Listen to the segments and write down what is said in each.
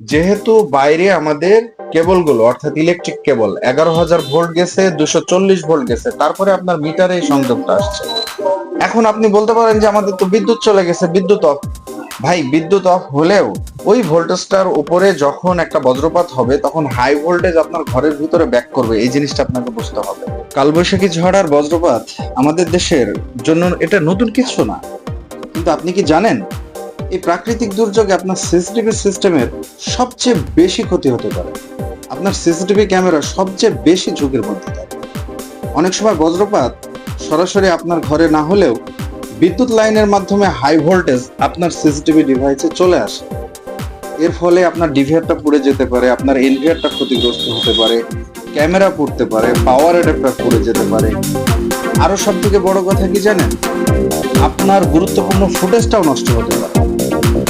যেহেতু বাইরে আমাদের কেবলগুলো, অর্থাৎ ইলেকট্রিক কেবল এগারো হাজার ভোল্ট গেছে, দুশো চল্লিশ ভোল্ট গেছে, তারপরে আপনার মিটারে এই সংযোগটা আসছে। এখন আপনি বলতে পারেন যে আমাদের তো বিদ্যুৎ চলে গেছে, বিদ্যুৎ অফ ভাই, বিদ্যুৎ অফ হলেও ওই ভোল্টেজটার উপরে যখন একটা বজ্রপাত হবে, তখন হাই ভোল্টেজ আপনার ঘরের ভিতরে ব্যাক করবে, এই জিনিসটা আপনাকে বুঝতে হবে। কালবৈশাখী ঝড় আর বজ্রপাত আমাদের দেশের জন্য এটা নতুন কিছু না। কিন্তু আপনি কি জানেন এই প্রাকৃতিক দুর্যোগে আপনার সিসিটিভি সিস্টেমের সবচেয়ে বেশি ক্ষতি হতে পারে। আপনার সিসিটিভি ক্যামেরা সবচেয়ে বেশি ঝুঁকির মধ্যে থাকে। অনেক সময় বজ্রপাত সরাসরি আপনার ঘরে না হলেও বিদ্যুৎ লাইনের মাধ্যমে হাই ভোল্টেজ আপনার সিসিটিভি ডিভাইসে চলে আসে। এর ফলে আপনার ডিভিআরটা পুড়ে যেতে পারে, আপনার এনভিআরটা ক্ষতিগ্রস্ত হতে পারে ক্যামেরা পুড়তে পারে পাওয়ার অ্যাডাপ্টার পুড়ে যেতে পারে। আরও সব থেকে বড় কথা কি জানেন? আপনার গুরুত্বপূর্ণ ফুটেজটাও নষ্ট হতে পারে।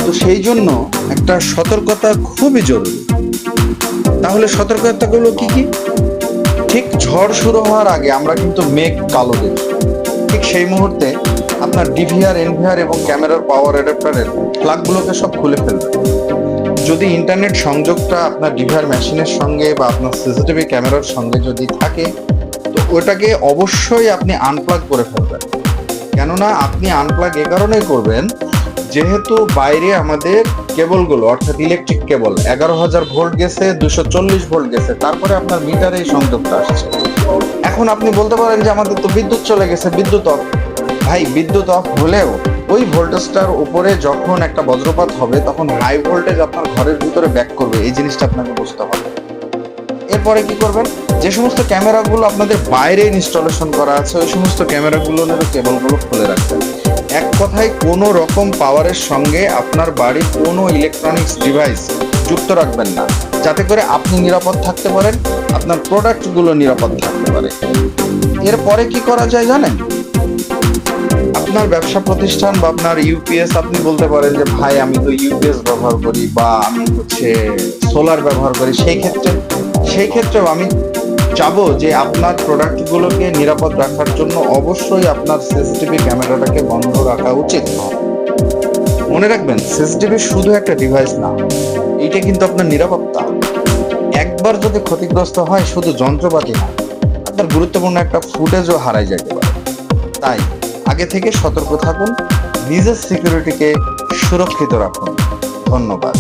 তো সেই জন্য একটা সতর্কতা খুবই জরুরি। তাহলে সতর্কতাগুলো কি কি? ঠিক ঝড় শুরু হওয়ার আগে আমরা কিন্তু মেঘ কালো দেখি। ঠিক সেই মুহূর্তে আপনার ডিভিআর এনভিআর এবং ক্যামেরার পাওয়ার অ্যাডাপ্টারের প্লাগগুলোকে সব খুলে ফেলবে। যদি ইন্টারনেট সংযোগটা আপনার ডিভিআর মেশিনের সঙ্গে বা আপনার সিসিটিভি ক্যামেরার সঙ্গে যদি থাকে, তো ওটাকে অবশ্যই আপনি আনপ্লাগ করে ফেলবেন। কেননা আপনি আনপ্লাগ এ কারণেই করবেন যেহেতু বাইরে আমাদের কেবলগুলো, অর্থাৎ ইলেকট্রিক কেবল এগারো হাজার ভোল্ট গেছে, দুশো চল্লিশ ভোল্ট গেছে, তারপরে আপনার মিটারে এই সংযোগটা আসছে। এখন আপনি বলতে পারেন যে আমাদের তো বিদ্যুৎ চলে গেছে, বিদ্যুৎ অফ ভাই, বিদ্যুৎ অফ হলেও ওই ভোল্টেজটার উপরে যখন একটা বজ্রপাত হবে, তখন হাই ভোল্টেজ আপনার ঘরের ভিতরে ব্যাক করবে, এই জিনিসটা আপনাকে বুঝতে হবে। এরপরে কি করবেন? যে সমস্ত ক্যামেরাগুলো আপনাদের বাইরে ইনস্টলেশন করা আছে, ওই সমস্ত ক্যামেরাগুলোর কেবলগুলো খুলে রাখবেন। এক কথায় কোনো রকম পাওয়ারের সঙ্গে আপনার বাড়ির কোনো ইলেকট্রনিক্স ডিভাইস যুক্ত রাখবেন না। যাতে করে আপনি নিরাপদ থাকতে পারেন, আপনার প্রোডাক্টগুলো নিরাপদ থাকতে পারে। এরপরে কি করা যায় জানেন? আপনার ব্যবসা প্রতিষ্ঠান বা আপনার ইউপিএস আপনি বলতে পারেন যে, ভাই, আমি তো ইউপিএস ব্যবহার করি বা আমি হচ্ছে সোলার ব্যবহার করি। সেই ক্ষেত্রে, সেই ক্ষেত্রেও আমি চাবো যে আপনার প্রোডাক্টগুলোকে নিরাপদ রাখার জন্য অবশ্যই আপনার সিসিটিভি ক্যামেরাটাকে বন্ধ রাখা উচিত। মনে রাখবেন সিসিটিভি শুধু একটা ডিভাইস না, এইটা কিন্তু আপনার নিরাপত্তা। একবার যদি ক্ষতিগ্রস্ত হয়, শুধু যন্ত্রপাতি না আপনার গুরুত্বপূর্ণ একটা ফুটেজও হারাই যেতে পারে। তাই আগে থেকে সতর্ক থাকুন, নিজের সিকিউরিটিকে সুরক্ষিত রাখুন। ধন্যবাদ।